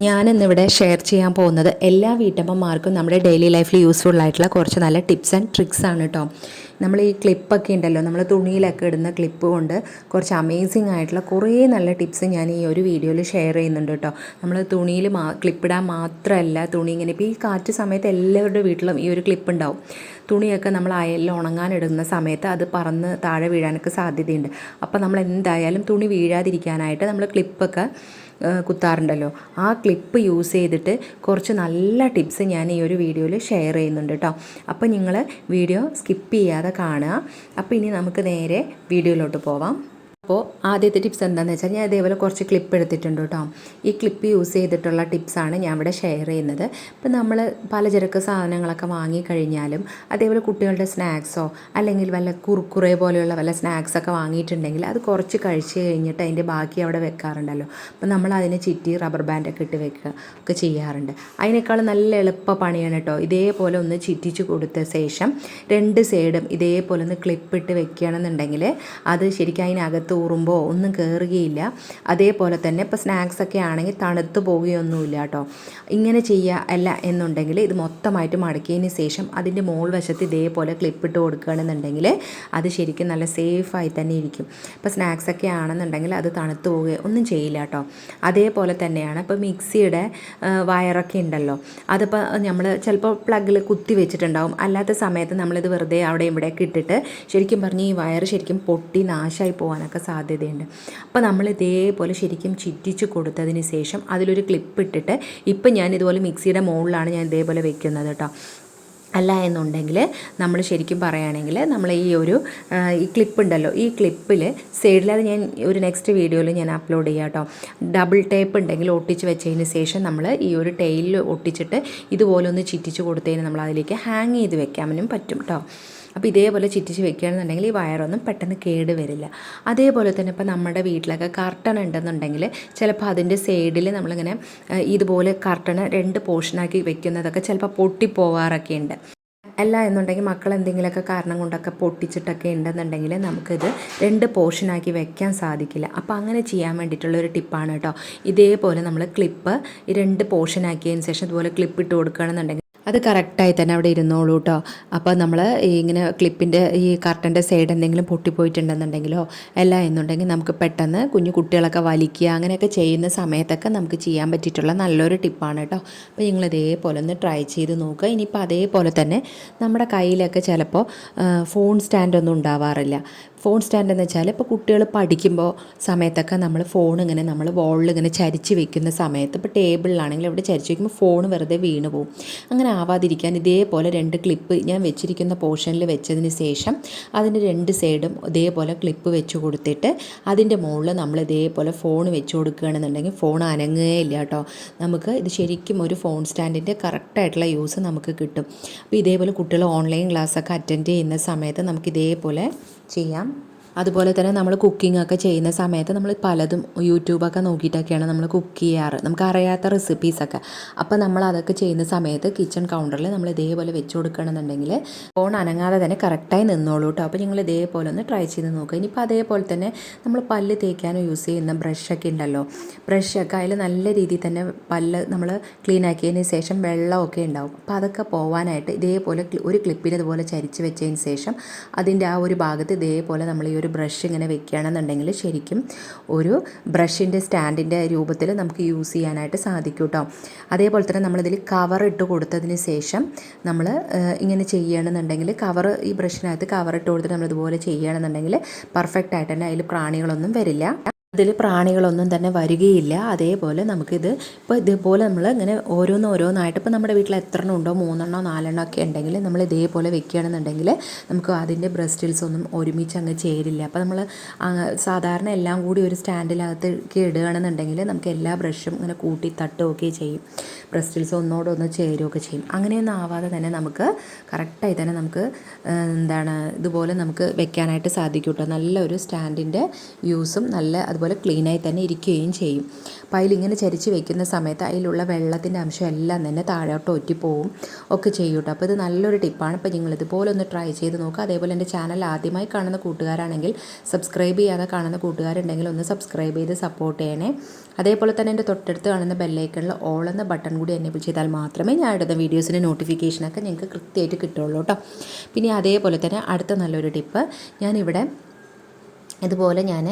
ഞാനിന്നിവിടെ ഷെയർ ചെയ്യാൻ പോകുന്നത് എല്ലാ വീട്ടമ്മമാർക്കും നമ്മുടെ ഡെയിലി ലൈഫിൽ യൂസ്ഫുൾ ആയിട്ടുള്ള കുറച്ച് നല്ല ടിപ്സ് ആൻഡ് ട്രിക്സ് ആണ് കേട്ടോ നമ്മൾ ഈ ക്ലിപ്പൊക്കെ ഉണ്ടല്ലോ നമ്മൾ തുണിയിലൊക്കെ ഇടുന്ന ക്ലിപ്പ് കൊണ്ട് കുറച്ച് അമേസിങ് ആയിട്ടുള്ള കുറേ നല്ല ടിപ്സ് ഞാൻ ഈ ഒരു വീഡിയോയിൽ ഷെയർ ചെയ്യുന്നുണ്ട് കേട്ടോ നമ്മൾ തുണിയിൽ മാ ക്ലിപ്പിടാൻ മാത്രമല്ല തുണി ഇങ്ങനെ ഇപ്പോൾ ഈ കാറ്റ് സമയത്ത് എല്ലാവരുടെ വീട്ടിലും ഈ ഒരു ക്ലിപ്പ് ഉണ്ടാവും തുണിയൊക്കെ നമ്മൾ അയലിൽ ഉണങ്ങാനിടുന്ന സമയത്ത് അത് പറന്ന് താഴെ വീഴാനൊക്കെ സാധ്യതയുണ്ട്. അപ്പോൾ നമ്മൾ എന്തായാലും തുണി വീഴാതിരിക്കാനായിട്ട് നമ്മൾ ക്ലിപ്പൊക്കെ കുത്താറുണ്ടല്ലോ. ആ ക്ലിപ്പ് യൂസ് ചെയ്തിട്ട് കുറച്ച് നല്ല ടിപ്സ് ഞാൻ ഈ ഒരു വീഡിയോയിൽ ഷെയർ ചെയ്യുന്നുണ്ട് കേട്ടോ അപ്പോൾ നിങ്ങൾ വീഡിയോ സ്കിപ്പ് ചെയ്യാതെ കാണുക. അപ്പോൾ ഇനി നമുക്ക് നേരെ വീഡിയോയിലോട്ട് പോവാം. അപ്പോൾ ആദ്യത്തെ ടിപ്സ് എന്താണെന്ന് വെച്ചാൽ ഞാൻ ഇതേപോലെ കുറച്ച് ക്ലിപ്പ് എടുത്തിട്ടുണ്ട് കേട്ടോ ഈ ക്ലിപ്പ് യൂസ് ചെയ്തിട്ടുള്ള ടിപ്സാണ് ഞാൻ ഇവിടെ ഷെയർ ചെയ്യുന്നത്. ഇപ്പം നമ്മൾ പലചരക്ക് സാധനങ്ങളൊക്കെ വാങ്ങിക്കഴിഞ്ഞാലും അതേപോലെ കുട്ടികളുടെ സ്നാക്സോ അല്ലെങ്കിൽ വല്ല കുറുക്കുറെ പോലെയുള്ള വല്ല സ്നാക്സൊക്കെ വാങ്ങിയിട്ടുണ്ടെങ്കിൽ അത് കുറച്ച് കഴിച്ച് കഴിഞ്ഞിട്ട് അതിന്റെ ബാക്കി അവിടെ വെക്കാറുണ്ടല്ലോ. അപ്പം നമ്മൾ അതിനെ ചിറ്റി റബ്ബർ ബാൻഡൊക്കെ ഇട്ട് വെക്കുക ഒക്കെ ചെയ്യാറുണ്ട്. അതിനേക്കാൾ നല്ല എളുപ്പ പണിയാണ് കേട്ടോ ഇതേപോലെ ഒന്ന് ചിറ്റിച്ച് കൊടുത്ത ശേഷം രണ്ട് സൈഡും ഇതേപോലെ ഒന്ന് ക്ലിപ്പ് ഇട്ട് വെക്കുകയാണെന്നുണ്ടെങ്കിൽ അത് ശരിക്കും അതിനകത്ത് ഊറുമ്പോൾ ഒന്നും കയറുകയില്ല അതേപോലെ തന്നെ ഇപ്പോൾ സ്നാക്സ് ഒക്കെ ആണെങ്കിൽ തണുത്ത് പോവുകയൊന്നുമില്ല കേട്ടോ. ഇങ്ങനെ ചെയ്യുക അല്ല എന്നുണ്ടെങ്കിൽ ഇത് മൊത്തമായിട്ട് മടക്കിയതിന് ശേഷം അതിന്റെ മോൾ വശത്ത് ഇതേപോലെ ക്ലിപ്പിട്ട് കൊടുക്കുകയാണെന്നുണ്ടെങ്കിൽ അത് ശരിക്കും നല്ല സേഫായി തന്നെ ഇരിക്കും. ഇപ്പോൾ സ്നാക്സ് ഒക്കെ ആണെന്നുണ്ടെങ്കിൽ അത് തണുത്ത് പോവുകയോ ഒന്നും ചെയ്യില്ല കേട്ടോ. അതേപോലെ തന്നെയാണ് ഇപ്പോൾ മിക്സിയുടെ വയറൊക്കെ ഉണ്ടല്ലോ. അതിപ്പോൾ നമ്മൾ ചിലപ്പോൾ പ്ലഗിൽ കുത്തി വെച്ചിട്ടുണ്ടാവും. അല്ലാത്ത സമയത്ത് നമ്മളിത് വെറുതെ അവിടെ ഇവിടെയൊക്കെ ഇട്ടിട്ട് ശരിക്കും പറഞ്ഞ് ഈ വയർ ശരിക്കും പൊട്ടി നാശമായി പോകാനൊക്കെ സാധ്യതയുണ്ട്. അപ്പോൾ നമ്മൾ ഇതേപോലെ ശരിക്കും ചിറ്റിച്ച് കൊടുത്തതിന് ശേഷം അതിലൊരു ക്ലിപ്പ് ഇട്ടിട്ട് ഇപ്പം ഞാൻ ഇതുപോലെ മിക്സിയുടെ മുകളിലാണ് ഞാൻ ഇതേപോലെ വെക്കുന്നത് കേട്ടോ അല്ല എന്നുണ്ടെങ്കിൽ നമ്മൾ ശരിക്കും പറയുകയാണെങ്കിൽ നമ്മൾ ഈ ഒരു ഈ ക്ലിപ്പ് ഉണ്ടല്ലോ ഈ ക്ലിപ്പിൽ സൈഡിൽ അത് ഞാൻ ഒരു നെക്സ്റ്റ് വീഡിയോയിൽ ഞാൻ അപ്ലോഡ് ചെയ്യാം കേട്ടോ ഡബിൾ ടേപ്പ് ഉണ്ടെങ്കിൽ ഒട്ടിച്ച് വെച്ചതിന് ശേഷം നമ്മൾ ഈ ഒരു ടൈലിൽ ഒട്ടിച്ചിട്ട് ഇതുപോലെ ഒന്ന് ചിറ്റിച്ച് കൊടുത്തതിന് നമ്മൾ അതിലേക്ക് ഹാങ് ചെയ്ത് വെക്കാനും പറ്റും കേട്ടോ അപ്പോൾ ഇതേപോലെ ചിറ്റിച്ച് വെക്കുകയാണെന്നുണ്ടെങ്കിൽ ഈ വയറൊന്നും പെട്ടെന്ന് കേട് വരില്ല. അതേപോലെ തന്നെ ഇപ്പോൾ നമ്മുടെ വീട്ടിലൊക്കെ കർട്ടൺ ഉണ്ടെന്നുണ്ടെങ്കിൽ ചിലപ്പോൾ അതിന്റെ സൈഡിൽ നമ്മളിങ്ങനെ ഇതുപോലെ കർട്ടൺ രണ്ട് പോർഷനാക്കി വെക്കുന്നതൊക്കെ ചിലപ്പോൾ പൊട്ടിപ്പോവാറൊക്കെ ഉണ്ട്. അല്ല എന്നുണ്ടെങ്കിൽ മക്കൾ എന്തെങ്കിലുമൊക്കെ കാരണം കൊണ്ടൊക്കെ പൊട്ടിച്ചിട്ടൊക്കെ ഉണ്ടെന്നുണ്ടെങ്കിൽ നമുക്കിത് രണ്ട് പോർഷനാക്കി വെക്കാൻ സാധിക്കില്ല. അപ്പോൾ അങ്ങനെ ചെയ്യാൻ വേണ്ടിയിട്ടുള്ള ഒരു ടിപ്പാണ് കേട്ടോ. ഇതേപോലെ നമ്മൾ ക്ലിപ്പ് ഈ രണ്ട് പോർഷനാക്കിയതിന് ശേഷം ഇതുപോലെ ക്ലിപ്പ് ഇട്ട് കൊടുക്കുകയാണെന്നുണ്ടെങ്കിൽ അത് കറക്റ്റായി തന്നെ അവിടെ ഇരുന്നോളൂ കേട്ടോ അപ്പോൾ നമ്മൾ ഇങ്ങനെ ക്ലിപ്പിന്റെ ഈ കർട്ടന്റെ സൈഡ് എന്തെങ്കിലും പൊട്ടിപ്പോയിട്ടുണ്ടെന്നുണ്ടെങ്കിലോ അല്ല എന്നുണ്ടെങ്കിൽ നമുക്ക് പെട്ടെന്ന് കുഞ്ഞു കുട്ടികളൊക്കെ വലിക്കുക അങ്ങനെയൊക്കെ ചെയ്യുന്ന സമയത്തൊക്കെ നമുക്ക് ചെയ്യാൻ പറ്റിയിട്ടുള്ള നല്ലൊരു ടിപ്പാണ് കേട്ടോ അപ്പോൾ നിങ്ങൾ ഇതേപോലെ ഒന്ന് ട്രൈ ചെയ്ത് നോക്കുക. ഇനിയിപ്പോൾ അതേപോലെ തന്നെ നമ്മുടെ കയ്യിലൊക്കെ ചിലപ്പോൾ ഫോൺ സ്റ്റാൻഡൊന്നും ഉണ്ടാവാറില്ല. ഫോൺ സ്റ്റാൻഡ് എന്ന് വെച്ചാൽ ഇപ്പോൾ കുട്ടികൾ പഠിക്കുമ്പോൾ സമയത്തൊക്കെ നമ്മൾ ഫോൺ ഇങ്ങനെ നമ്മൾ വോളിൽ ഇങ്ങനെ ചരിച്ച് വെക്കുന്ന സമയത്ത് ഇപ്പോൾ ടേബിളിലാണെങ്കിൽ ഇവിടെ ചരിച്ച് വെക്കുമ്പോൾ ഫോൺ വെറുതെ വീണ് പോകും അങ്ങനെ ആവാതിരിക്കാൻ ഇതേപോലെ രണ്ട് ക്ലിപ്പ് ഞാൻ വെച്ചിരിക്കുന്ന പോർഷനിൽ വെച്ചതിന് ശേഷം അതിന് രണ്ട് സൈഡും ഇതേപോലെ ക്ലിപ്പ് വെച്ച് കൊടുത്തിട്ട് അതിന്റെ മുകളിൽ നമ്മൾ ഇതേപോലെ ഫോൺ വെച്ച് കൊടുക്കുകയാണെന്നുണ്ടെങ്കിൽ ഫോൺ അനങ്ങുകയില്ല കേട്ടോ. നമുക്ക് ഇത് ശരിക്കും ഒരു ഫോൺ സ്റ്റാൻഡിന്റെ കറക്റ്റായിട്ടുള്ള യൂസ് നമുക്ക് കിട്ടും. അപ്പോൾ ഇതേപോലെ കുട്ടികൾ ഓൺലൈൻ ക്ലാസ്സൊക്കെ അറ്റൻഡ് ചെയ്യുന്ന സമയത്ത് നമുക്ക് ഇതേപോലെ ചെയ്യാം. അതുപോലെ തന്നെ നമ്മൾ കുക്കിംഗ് ഒക്കെ ചെയ്യുന്ന സമയത്ത് നമ്മൾ പലതും യൂട്യൂബൊക്കെ നോക്കിയിട്ടൊക്കെയാണ് നമ്മൾ കുക്ക് ചെയ്യാറ്. നമുക്ക് അറിയാത്ത റെസിപ്പീസൊക്കെ അപ്പോൾ നമ്മൾ അതൊക്കെ ചെയ്യുന്ന സമയത്ത് കിച്ചൺ കൗണ്ടറിൽ നമ്മൾ ഇതേപോലെ വെച്ച് കൊടുക്കണമെന്നുണ്ടെങ്കിൽ ഫോൺ അനങ്ങാതെ തന്നെ കറക്റ്റായി നിന്നോളൂ കേട്ടോ അപ്പോൾ നിങ്ങൾ ഇതേപോലെ ഒന്ന് ട്രൈ ചെയ്ത് നോക്കുക ഇനിയിപ്പോൾ അതേപോലെ തന്നെ നമ്മൾ പല്ല് തേക്കാനും യൂസ് ചെയ്യുന്ന ബ്രഷൊക്കെ ഉണ്ടല്ലോ. ബ്രഷൊക്കെ അതിൽ നല്ല രീതിയിൽ തന്നെ പല്ല് നമ്മൾ ക്ലീൻ ആക്കിയതിന് ശേഷം വെള്ളമൊക്കെ ഉണ്ടാവും. അപ്പോൾ അതൊക്കെ പോവാനായിട്ട് ഇതേപോലെ ഒരു ക്ലിപ്പിൽ ഇതുപോലെ ചരിച്ച് വെച്ചതിന് ശേഷം അതിന്റെ ആ ഒരു ഭാഗത്ത് ഇതേപോലെ നമ്മൾ ഈ ഒരു ഒരു ബ്രഷ് ഇങ്ങനെ വെക്കുകയാണെന്നുണ്ടെങ്കിൽ ശരിക്കും ഒരു ബ്രഷിന്റെ സ്റ്റാൻഡിന്റെ രൂപത്തിൽ നമുക്ക് യൂസ് ചെയ്യാനായിട്ട് സാധിക്കും കേട്ടോ അതേപോലെ തന്നെ നമ്മളിതിൽ കവർ ഇട്ട് കൊടുത്തതിന് ശേഷം നമ്മൾ ഇങ്ങനെ ചെയ്യുകയാണെന്നുണ്ടെങ്കിൽ കവർ ഈ ബ്രഷിനകത്ത് കവർ ഇട്ട് കൊടുത്തിട്ട് നമ്മളിതുപോലെ ചെയ്യുകയാണെന്നുണ്ടെങ്കിൽ പെർഫെക്റ്റ് ആയിട്ട് തന്നെ അതിൽ പ്രാണികളൊന്നും വരില്ല. ഇതിൽ പ്രാണികളൊന്നും തന്നെ വരികയില്ല. അതേപോലെ നമുക്കിത് ഇപ്പോൾ ഇതേപോലെ നമ്മൾ ഇങ്ങനെ ഓരോന്നോരോന്നായിട്ട് ഇപ്പോൾ നമ്മുടെ വീട്ടിൽ എത്ര എണ്ണം ഉണ്ടോ? മൂന്നെണ്ണോ നാലെണ്ണോ ഒക്കെ ഉണ്ടെങ്കിൽ നമ്മൾ ഇതേപോലെ വെക്കുകയാണെന്നുണ്ടെങ്കിൽ നമുക്ക് അതിന്റെ ബ്രസ്റ്റിൽസ് ഒന്നും ഒരുമിച്ച് അങ്ങ് ചേരില്ല. അപ്പോൾ നമ്മൾ സാധാരണ എല്ലാം കൂടി ഒരു സ്റ്റാൻഡിനകത്തേക്ക് ഇടുകയാണെന്നുണ്ടെങ്കിൽ നമുക്ക് എല്ലാ ബ്രഷും ഇങ്ങനെ കൂട്ടി തട്ടുകയൊക്കെ ചെയ്യും. ബ്രസ്റ്റിൽസ് ഒന്നോടൊന്ന് ചേരുകയൊക്കെ ചെയ്യും. അങ്ങനെയൊന്നും ആവാതെ തന്നെ നമുക്ക് കറക്റ്റായി തന്നെ നമുക്ക് എന്താണ് ഇതുപോലെ നമുക്ക് വെക്കാനായിട്ട് സാധിക്കും കേട്ടോ. നല്ലൊരു സ്റ്റാൻഡിന്റെ യൂസും നല്ല അതുപോലെ ഇതുപോലെ ക്ലീനായി തന്നെ ഇരിക്കുകയും ചെയ്യും. അപ്പോൾ അതിലിങ്ങനെ ചരിച്ച് വെക്കുന്ന സമയത്ത് അതിലുള്ള വെള്ളത്തിന്റെ അംശം എല്ലാം തന്നെ താഴോട്ട് ഒറ്റിപ്പോവും ഒക്കെ ചെയ്യും അപ്പോൾ ഇത് നല്ലൊരു ടിപ്പാണ് അപ്പോൾ നിങ്ങൾ ഇതുപോലെ ഒന്ന് ട്രൈ ചെയ്ത് നോക്കുക. അതേപോലെ എന്റെ ചാനൽ ആദ്യമായി കാണുന്ന കൂട്ടുകാരാണെങ്കിൽ സബ്സ്ക്രൈബ് ചെയ്യാതെ കാണുന്ന കൂട്ടുകാരുണ്ടെങ്കിൽ ഒന്ന് സബ്സ്ക്രൈബ് ചെയ്ത് സപ്പോർട്ട് ചെയ്യണേ. അതേപോലെ തന്നെ എന്റെ തൊട്ടടുത്ത് കാണുന്ന ബെല്ലൈക്കണിൽ ഓൾ എന്ന ബട്ടൺ കൂടി എനേബിൾ ചെയ്താൽ മാത്രമേ ഞാൻ ഇടുന്ന വീഡിയോസിന്റെ നോട്ടിഫിക്കേഷനൊക്കെ നിങ്ങൾക്ക് കൃത്യമായിട്ട് കിട്ടുള്ളൂ കേട്ടോ. പിന്നെ അതേപോലെ തന്നെ അടുത്ത നല്ലൊരു ടിപ്പ് ഞാനിവിടെ ഇതുപോലെ ഞാൻ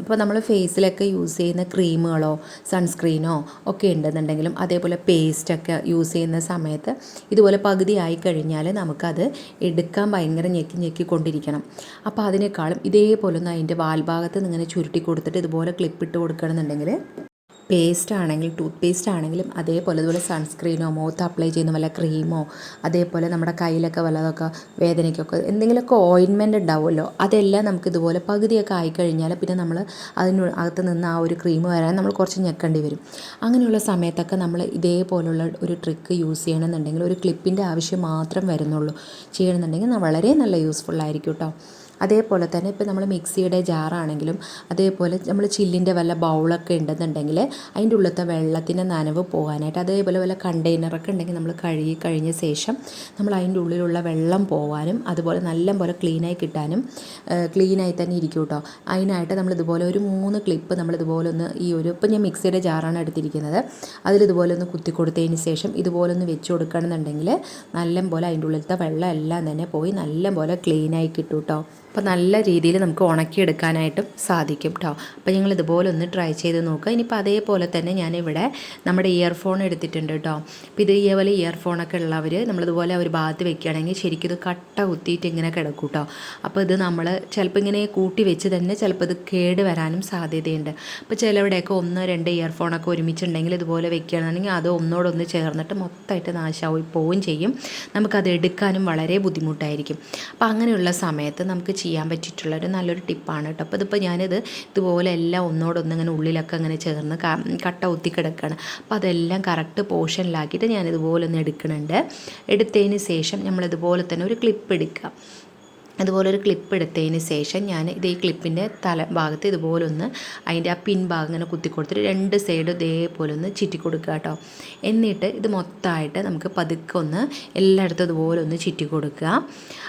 ഇപ്പോൾ നമ്മൾ ഫേസിലൊക്കെ യൂസ് ചെയ്യുന്ന ക്രീമുകളോ സൺസ്ക്രീനോ ഒക്കെ ഉണ്ടെന്നുണ്ടെങ്കിലും അതേപോലെ പേസ്റ്റൊക്കെ യൂസ് ചെയ്യുന്ന സമയത്ത് ഇതുപോലെ പകുതി ആയി കഴിഞ്ഞാൽ നമുക്കത് എടുക്കാൻ ഭയങ്കര ഞെക്കി ഞെക്കി കൊണ്ടിരിക്കണം. അപ്പോൾ അതിനേക്കാളും ഇതേപോലെ ഒന്ന് അതിന്റെ വാൽഭാഗത്ത് നിന്ന് ഇങ്ങനെ ചുരുട്ടി കൊടുത്തിട്ട് ഇതുപോലെ ക്ലിപ്പ് ഇട്ട് കൊടുക്കണമെന്നുണ്ടെങ്കിൽ പേസ്റ്റ് ആണെങ്കിലും ടൂത്ത് പേസ്റ്റ് ആണെങ്കിലും അതേപോലെ അതുപോലെ സൺസ്ക്രീനോ മുഖത്ത് അപ്ലൈ ചെയ്യുന്ന വല്ല ക്രീമോ അതേപോലെ നമ്മുടെ കയ്യിലൊക്കെ വല്ലതൊക്കെ വേദനയ്ക്കൊക്കെ എന്തെങ്കിലുമൊക്കെ ഓയിൻമെന്റ് ഉണ്ടാവുമല്ലോ അതെല്ലാം നമുക്ക് ഇതുപോലെ പകുതിയൊക്കെ ആയിക്കഴിഞ്ഞാൽ പിന്നെ നമ്മൾ അതിന് അകത്ത് നിന്ന് ആ ഒരു ക്രീം വരാൻ നമ്മൾ കുറച്ച് ഞെക്കേണ്ടി വരും. അങ്ങനെയുള്ള സമയത്തൊക്കെ നമ്മൾ ഇതേപോലുള്ള ഒരു ട്രിക്ക് യൂസ് ചെയ്യണമെന്നുണ്ടെങ്കിൽ ഒരു ക്ലിപ്പിന്റെ ആവശ്യം മാത്രം വരുന്നുള്ളൂ. ചെയ്യണമെന്നുണ്ടെങ്കിൽ വളരെ നല്ല യൂസ്ഫുൾ ആയിരിക്കും കേട്ടോ അതേപോലെ തന്നെ ഇപ്പോൾ നമ്മൾ മിക്സിയുടെ ജാറാണെങ്കിലും അതേപോലെ നമ്മൾ ചില്ലിന്റെ വല്ല ബൗളൊക്കെ ഉണ്ടെന്നുണ്ടെങ്കിൽ അതിന്റെ ഉള്ളിലത്തെ വെള്ളത്തിന്റെ നനവ് പോകാനായിട്ട് അതേപോലെ വല്ല കണ്ടെയ്നറൊക്കെ ഉണ്ടെങ്കിൽ നമ്മൾ കഴുകി കഴിഞ്ഞ ശേഷം നമ്മൾ അതിന്റെ ഉള്ളിലുള്ള വെള്ളം പോകാനും അതുപോലെ നല്ല പോലെ ക്ലീനായി കിട്ടാനും ക്ലീനായി തന്നെ ഇരിക്കും കേട്ടോ. അതിനായിട്ട് നമ്മൾ ഇതുപോലെ ഒരു മൂന്ന് ക്ലിപ്പ് നമ്മൾ ഇതുപോലെ ഒന്ന് ഈ ഒരു ഇപ്പം ഞാൻ മിക്സിയുടെ ജാറാണ് എടുത്തിരിക്കുന്നത്. അതിലിതുപോലെ ഒന്ന് കുത്തി കൊടുത്തതിന് ശേഷം ഇതുപോലെ ഒന്ന് വെച്ച് കൊടുക്കണമെന്നുണ്ടെങ്കിൽ നല്ല പോലെ അതിന്റെ ഉള്ളിലത്തെ വെള്ളം എല്ലാം തന്നെ പോയി നല്ല പോലെ ക്ലീനായി കിട്ടും കേട്ടോ. അപ്പോൾ നല്ല രീതിയിൽ നമുക്ക് ഉണക്കിയെടുക്കാനായിട്ടും സാധിക്കും കേട്ടോ അപ്പോൾ ഞങ്ങൾ ഇതുപോലെ ഒന്ന് ട്രൈ ചെയ്ത് നോക്കുക. ഇനിയിപ്പോൾ അതേപോലെ തന്നെ ഞാനിവിടെ നമ്മുടെ ഇയർഫോൺ എടുത്തിട്ടുണ്ട് കേട്ടോ അപ്പോൾ ഇത് ഇതേപോലെ ഇയർഫോണൊക്കെ ഉള്ളവർ നമ്മളിതുപോലെ ഒരു ഭാഗത്ത് വെക്കുകയാണെങ്കിൽ ശരിക്കും ഇത് കട്ട കുത്തിയിട്ട് ഇങ്ങനെ കിടക്കും കേട്ടോ അപ്പോൾ ഇത് നമ്മൾ ചിലപ്പോൾ ഇങ്ങനെ കൂട്ടി വെച്ച് തന്നെ ചിലപ്പോൾ ഇത് കേട് വരാനും സാധ്യതയുണ്ട്. അപ്പോൾ ചിലവിടെയൊക്കെ ഒന്ന് രണ്ട് ഇയർഫോണൊക്കെ ഒരുമിച്ചുണ്ടെങ്കിൽ ഇതുപോലെ വെക്കുകയാണെന്നുണ്ടെങ്കിൽ അത് ഒന്നോടൊന്ന് ചേർന്നിട്ട് മൊത്തമായിട്ട് നാശമായി പോവുകയും ചെയ്യും. നമുക്കത് എടുക്കാനും വളരെ ബുദ്ധിമുട്ടായിരിക്കും. അപ്പോൾ അങ്ങനെയുള്ള സമയത്ത് നമുക്ക് ചെയ്യാൻ പറ്റിയിട്ടുള്ള ഒരു നല്ലൊരു ടിപ്പാണ് കേട്ടോ. അപ്പോൾ ഇതിപ്പോൾ ഞാനിത് ഇതുപോലെ എല്ലാം ഒന്നോടൊന്ന് ഇങ്ങനെ ഉള്ളിലൊക്കെ അങ്ങനെ ചേർന്ന് കട്ട ഒത്തി കിടക്കുകയാണ് അപ്പോൾ അതെല്ലാം കറക്റ്റ് പോർഷനിലാക്കിയിട്ട് ഞാനിതുപോലെ ഒന്ന് എടുക്കുന്നുണ്ട്. എടുത്തതിന് ശേഷം നമ്മളിതുപോലെ തന്നെ ഒരു ക്ലിപ്പ് എടുക്കുക. അതുപോലെ ഒരു ക്ലിപ്പ് എടുത്തതിന് ശേഷം ഞാൻ ഇത് ഈ ക്ലിപ്പിന്റെ തല ഭാഗത്ത് ഇതുപോലൊന്ന് അതിന്റെ ആ പിൻ ഭാഗം ഇങ്ങനെ കുത്തി കൊടുത്തിട്ട് രണ്ട് സൈഡ് ഇതേപോലെ ഒന്ന് ചുറ്റി കൊടുക്കുക കേട്ടോ എന്നിട്ട് ഇത് മൊത്തമായിട്ട് നമുക്ക് പതുക്കെ ഒന്ന് എല്ലായിടത്തും ഇതുപോലെ ഒന്ന് ചുറ്റി കൊടുക്കുക.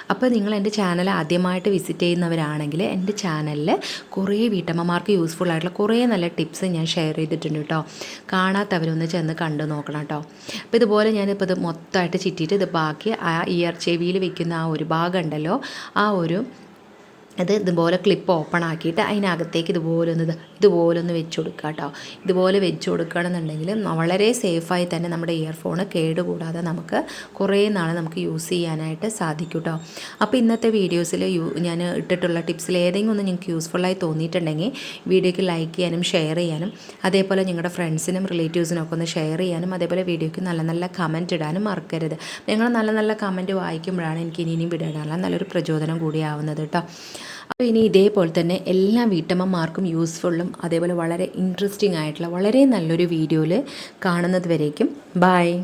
അപ്പോൾ നിങ്ങൾ എന്റെ ചാനൽ ആദ്യമായിട്ട് വിസിറ്റ് ചെയ്യുന്നവരാണെങ്കിൽ എന്റെ ചാനലിൽ കുറേ വീട്ടമ്മമാർക്ക് യൂസ്ഫുൾ ആയിട്ടുള്ള കുറേ നല്ല ടിപ്സ് ഞാൻ ഷെയർ ചെയ്തിട്ടുണ്ട് കേട്ടോ കാണാത്തവരൊന്ന് ചെന്ന് കണ്ടു നോക്കണം കേട്ടോ അപ്പോൾ ഇതുപോലെ ഞാനിപ്പോൾ ഇത് മൊത്തമായിട്ട് ചിറ്റിയിട്ട് ഇത് ബാക്കി ആ ഇയർ ചെവിയിൽ വെക്കുന്ന ആ ഒരു ഭാഗം ഉണ്ടല്ലോ ആ ഒരു അത് ഇതുപോലെ ക്ലിപ്പ് ഓപ്പൺ ആക്കിയിട്ട് അതിനകത്തേക്ക് ഇതുപോലെ ഒന്ന് ഇതുപോലെ ഒന്ന് വെച്ച് കൊടുക്കുക കേട്ടോ ഇതുപോലെ വെച്ച് കൊടുക്കുകയാണെന്നുണ്ടെങ്കിൽ വളരെ സേഫായി തന്നെ നമ്മുടെ ഇയർഫോൺ കേടുകൂടാതെ നമുക്ക് കുറേ നാൾ നമുക്ക് യൂസ് ചെയ്യാനായിട്ട് സാധിക്കും കേട്ടോ അപ്പോൾ ഇന്നത്തെ വീഡിയോസിൽ ഞാൻ ഇട്ടിട്ടുള്ള ടിപ്സിൽ ഏതെങ്കിലും ഒന്ന് നിങ്ങൾക്ക് യൂസ്ഫുള്ളായി തോന്നിയിട്ടുണ്ടെങ്കിൽ വീഡിയോയ്ക്ക് ലൈക്ക് ചെയ്യാനും ഷെയർ ചെയ്യാനും അതേപോലെ നിങ്ങളുടെ ഫ്രണ്ട്സിനും റിലേറ്റീവ്സിനും ഒക്കെ ഒന്ന് ഷെയർ ചെയ്യാനും അതേപോലെ വീഡിയോയ്ക്ക് നല്ല നല്ല കമന്റ് ഇടാനും മറക്കരുത്. നിങ്ങൾ നല്ല നല്ല കമന്റ് വായിക്കുമ്പോഴാണ് എനിക്ക് ഇനിയും വിടാനുള്ള നല്ലൊരു പ്രചോദനം കൂടിയാവുന്നത് കേട്ടോ അപ്പോൾ ഇനി ഇതേപോലെ തന്നെ എല്ലാ വീട്ടമ്മമാർക്കും യൂസ്ഫുള്ളും അതേപോലെ വളരെ ഇൻട്രസ്റ്റിംഗ് ആയിട്ടുള്ള വളരെ നല്ലൊരു വീഡിയോയിൽ കാണുന്നത് വരേക്കും. ബായ്